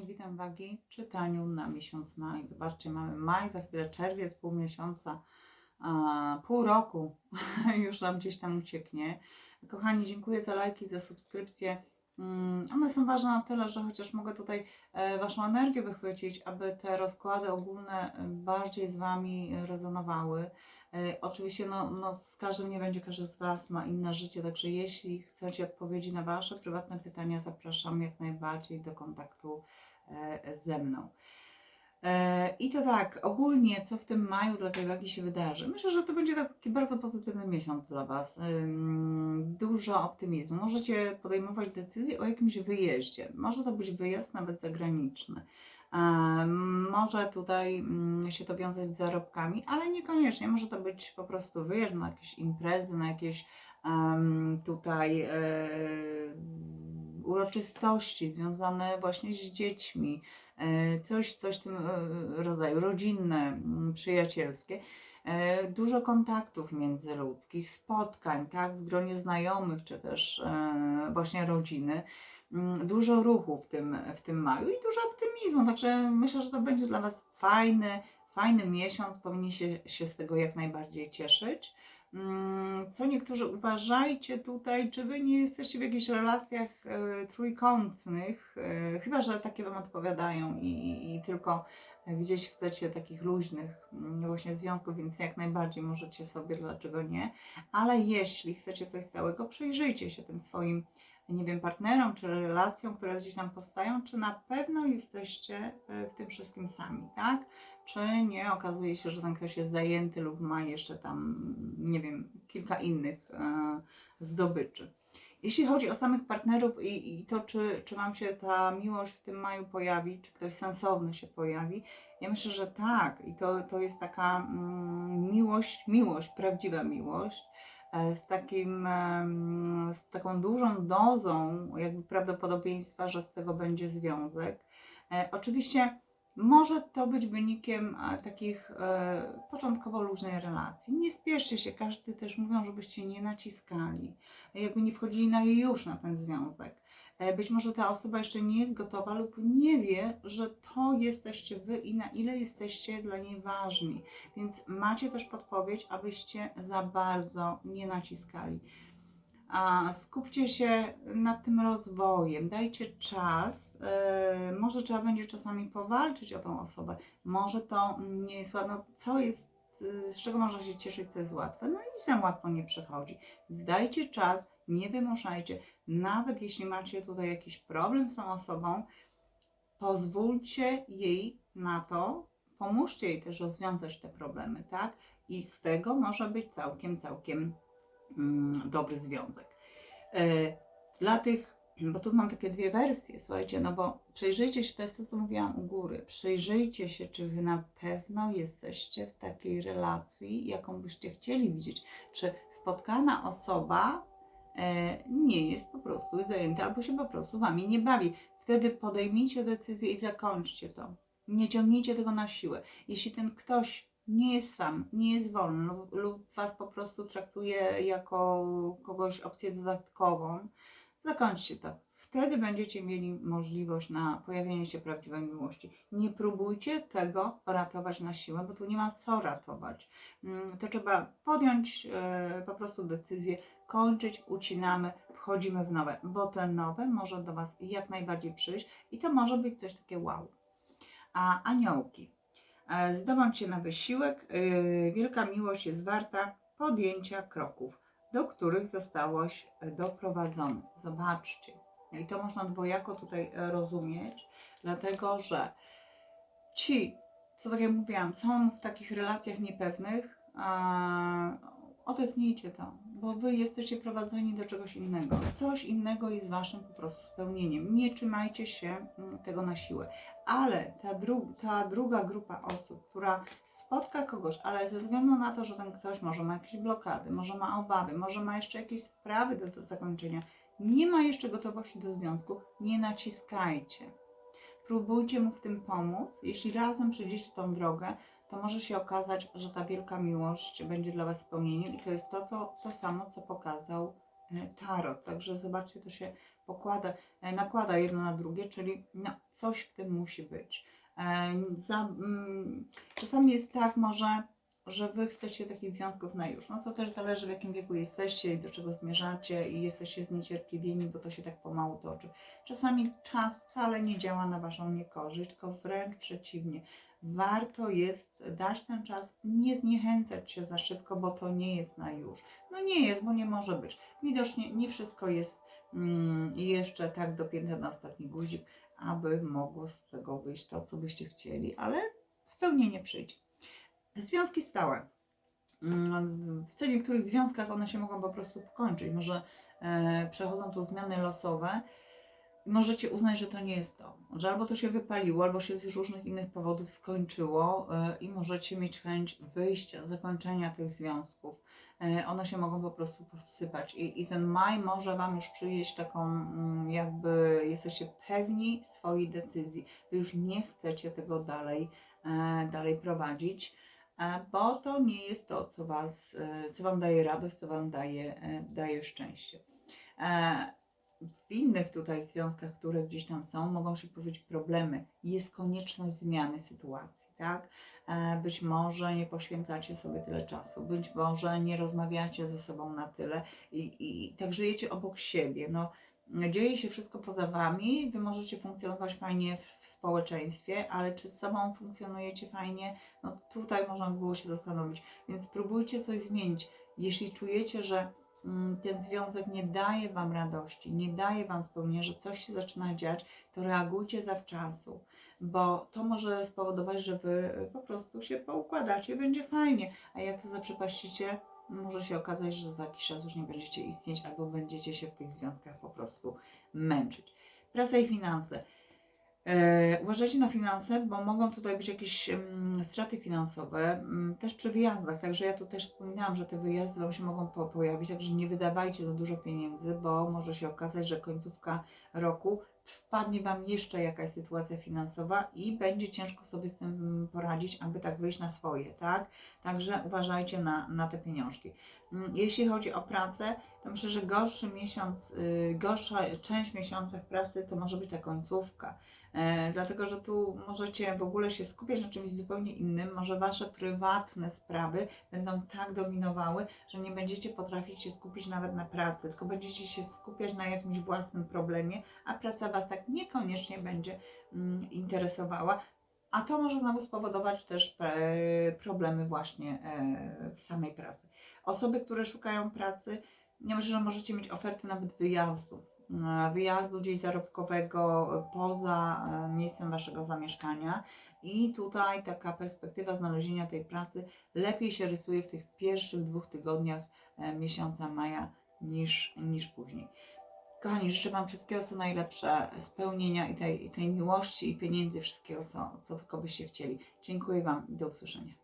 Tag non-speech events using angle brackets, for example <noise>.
kochani, witam Wagi czytaniu na miesiąc maj. Zobaczcie, mamy maj, za chwilę czerwiec, pół miesiąca, a, pół roku <laughs> już nam gdzieś tam ucieknie. Kochani, dziękuję za lajki, za subskrypcje. Mm, One są ważne na tyle, że chociaż mogę tutaj e, Waszą energię wychwycić, aby te rozkłady ogólne e, bardziej z Wami rezonowały. E, Oczywiście no, no, z każdym nie będzie, każdy z Was ma inne życie, także jeśli chcecie odpowiedzi na Wasze prywatne pytania, zapraszam jak najbardziej do kontaktu ze mną. E, I to tak, ogólnie co w tym maju dla tej wagi się wydarzy? Myślę, że to będzie taki bardzo pozytywny miesiąc dla Was. Dużo optymizmu. Możecie podejmować decyzje o jakimś wyjeździe. Może to być wyjazd nawet zagraniczny. Em, Może tutaj mm, się to wiązać z zarobkami, ale niekoniecznie. Może to być po prostu wyjazd na jakieś imprezy, na jakieś tutaj e, uroczystości związane właśnie z dziećmi, e, coś, coś w tym e, rodzaju, rodzinne, mm, przyjacielskie. E, Dużo kontaktów międzyludzkich, spotkań, tak, w gronie znajomych, czy też e, właśnie rodziny. Mm, Dużo ruchu w tym, w tym maju i dużo optymizmu, także myślę, że to będzie dla Was fajny, fajny miesiąc, powinniście się z tego jak najbardziej cieszyć. Mm, Co niektórzy uważajcie tutaj, czy wy nie jesteście w jakichś relacjach e, trójkątnych, e, chyba że takie wam odpowiadają i, i, tylko gdzieś chcecie takich luźnych mm, właśnie związków, więc jak najbardziej możecie sobie, dlaczego nie. Ale jeśli chcecie coś stałego, przyjrzyjcie się tym swoim, nie wiem, partnerom czy relacjom, które gdzieś tam powstają, czy na pewno jesteście e, w tym wszystkim sami, tak? Czy nie okazuje się, że ten ktoś jest zajęty lub ma jeszcze tam, nie wiem, kilka innych e, zdobyczy. Jeśli chodzi o samych partnerów i, i to, czy, czy Wam się ta miłość w tym maju pojawi, czy ktoś sensowny się pojawi, ja myślę, że tak. I to, to jest taka mm, miłość, miłość, prawdziwa miłość, e, z, takim, em, z taką dużą dozą jakby prawdopodobieństwa, że z tego będzie związek. E, Oczywiście może to być wynikiem e, takich e, początkowo luźnej relacji. Nie spieszcie się, każdy też mówią, żebyście nie naciskali, jakby nie wchodzili na już na ten związek. E, Być może ta osoba jeszcze nie jest gotowa lub nie wie, że to jesteście wy i na ile jesteście dla niej ważni. Więc macie też podpowiedź, abyście za bardzo nie naciskali. Skupcie się nad tym rozwojem, dajcie czas. Yy, może trzeba będzie czasami powalczyć o tą osobę. Może to nie jest łatwe. No, co jest, yy, z czego można się cieszyć, co jest łatwe? No nic nam łatwo nie przychodzi. Więc dajcie czas, nie wymuszajcie. Nawet jeśli macie tutaj jakiś problem z tą osobą, pozwólcie jej na to, pomóżcie jej też rozwiązać te problemy, tak? I z tego może być całkiem, całkiem dobry związek. E, Dla tych, bo tu mam takie dwie wersje, słuchajcie, no bo przyjrzyjcie się, to jest to, co mówiłam u góry, przyjrzyjcie się, czy wy na pewno jesteście w takiej relacji, jaką byście chcieli widzieć. Czy spotkana osoba e, nie jest po prostu zajęta, albo się po prostu wami nie bawi. Wtedy podejmijcie decyzję i zakończcie to. Nie ciągnijcie tego na siłę. Jeśli ten ktoś nie jest sam, nie jest wolny lub, lub Was po prostu traktuje jako kogoś opcję dodatkową, zakończcie to. Wtedy będziecie mieli możliwość na pojawienie się prawdziwej miłości. Nie próbujcie tego ratować na siłę, bo tu nie ma co ratować. Mm, To trzeba podjąć e, po prostu decyzję, kończyć, ucinamy, wchodzimy w nowe, bo te nowe może do Was jak najbardziej przyjść i to może być coś takie wow. A aniołki. E, Zdobądź się na wysiłek. e, Wielka miłość jest warta podjęcia kroków, do których zostałeś doprowadzony. Zobaczcie. I to można dwojako tutaj e, rozumieć, dlatego że ci, co tak jak mówiłam, są w takich relacjach niepewnych, odetnijcie to, bo wy jesteście prowadzeni do czegoś innego. Coś innego jest waszym po prostu spełnieniem. Nie trzymajcie się mm, tego na siłę. Ale ta, dru- ta druga grupa osób, która spotka kogoś, ale ze względu na to, że ten ktoś może ma jakieś blokady, może ma obawy, może ma jeszcze jakieś sprawy do, do zakończenia, nie ma jeszcze gotowości do związku, nie naciskajcie. Próbujcie mu w tym pomóc. Jeśli razem przejdziecie tą drogę, to może się okazać, że ta wielka miłość będzie dla Was spełnieniem i to jest to, co, to samo, co pokazał e, Tarot. Także zobaczcie, to się pokłada, e, nakłada jedno na drugie, czyli no, coś w tym musi być. E, Za, mm, czasami jest tak może, że wy chcecie takich związków na już. No to też zależy w jakim wieku jesteście i do czego zmierzacie i jesteście zniecierpliwieni, bo to się tak pomału toczy. Czasami czas wcale nie działa na waszą niekorzyść, tylko wręcz przeciwnie. Warto jest dać ten czas, nie zniechęcać się za szybko, bo to nie jest na już. No nie jest, bo nie może być. Widocznie nie wszystko jest mm, jeszcze tak dopięte na ostatni guzik, aby mogło z tego wyjść to, co byście chcieli, ale spełnienie przyjdzie. Związki stałe. Mm, W niektórych związkach one się mogą po prostu pokończyć. Może e, przechodzą tu zmiany losowe możecie uznać, że to nie jest to. Że albo to się wypaliło, albo się z różnych innych powodów skończyło e, i możecie mieć chęć wyjścia, zakończenia tych związków. E, one się mogą po prostu posypać. I, I ten maj może Wam już przynieść taką, mm, jakby jesteście pewni swojej decyzji. Wy już nie chcecie tego dalej, dalej prowadzić bo to nie jest to, co, was, e, co Wam daje radość, co Wam daje, e, daje szczęście. E, W innych tutaj związkach, które gdzieś tam są, mogą się pojawić problemy. Jest konieczność zmiany sytuacji, tak? Być może nie poświęcacie sobie tyle czasu, być może nie rozmawiacie ze sobą na tyle i, i, i tak żyjecie obok siebie. No, dzieje się wszystko poza Wami, Wy możecie funkcjonować fajnie w, społeczeństwie, ale czy z sobą funkcjonujecie fajnie? No tutaj można by było się zastanowić. Więc próbujcie coś zmienić. Jeśli czujecie, że mm, ten związek nie daje Wam radości, nie daje Wam spełnienia, że coś się zaczyna dziać, to reagujcie zawczasu, bo to może spowodować, że Wy y, po prostu się poukładacie, będzie fajnie, a jak to zaprzepaścicie, może się okazać, że za jakiś czas już nie będziecie istnieć albo będziecie się w tych związkach po prostu męczyć. Praca i finanse. E, uważajcie na finanse, bo mogą tutaj być jakieś mm, straty finansowe, mm, też przy wyjazdach. Także ja tu też wspominałam, że te wyjazdy Wam się mogą po, pojawić, także nie wydawajcie za dużo pieniędzy, bo może się okazać, że końcówka roku wpadnie Wam jeszcze jakaś sytuacja finansowa i będzie ciężko sobie z tym poradzić, aby tak wyjść na swoje, tak? Także uważajcie na, na te pieniążki. Mm, Jeśli chodzi o pracę, myślę, że gorszy miesiąc, y, gorsza część miesiąca w pracy to może być ta końcówka. E, dlatego, że tu możecie w ogóle się skupiać na czymś zupełnie innym. Może Wasze prywatne sprawy będą tak dominowały, że nie będziecie potrafić się skupić nawet na pracy, tylko będziecie się skupiać na jakimś własnym problemie, a praca Was tak niekoniecznie będzie mm, interesowała. A to może znowu spowodować też e, problemy właśnie e, w samej pracy. Osoby, które szukają pracy, ja myślę, że możecie mieć oferty nawet wyjazdu. E, Wyjazdu gdzieś zarobkowego e, poza e, miejscem Waszego zamieszkania. I tutaj taka perspektywa znalezienia tej pracy lepiej się rysuje w tych pierwszych dwóch tygodniach miesiąca maja niż, niż później. Kochani, życzę Wam wszystkiego co najlepsze, spełnienia i tej, i tej miłości i pieniędzy, wszystkiego co, co tylko byście chcieli. Dziękuję Wam i do usłyszenia.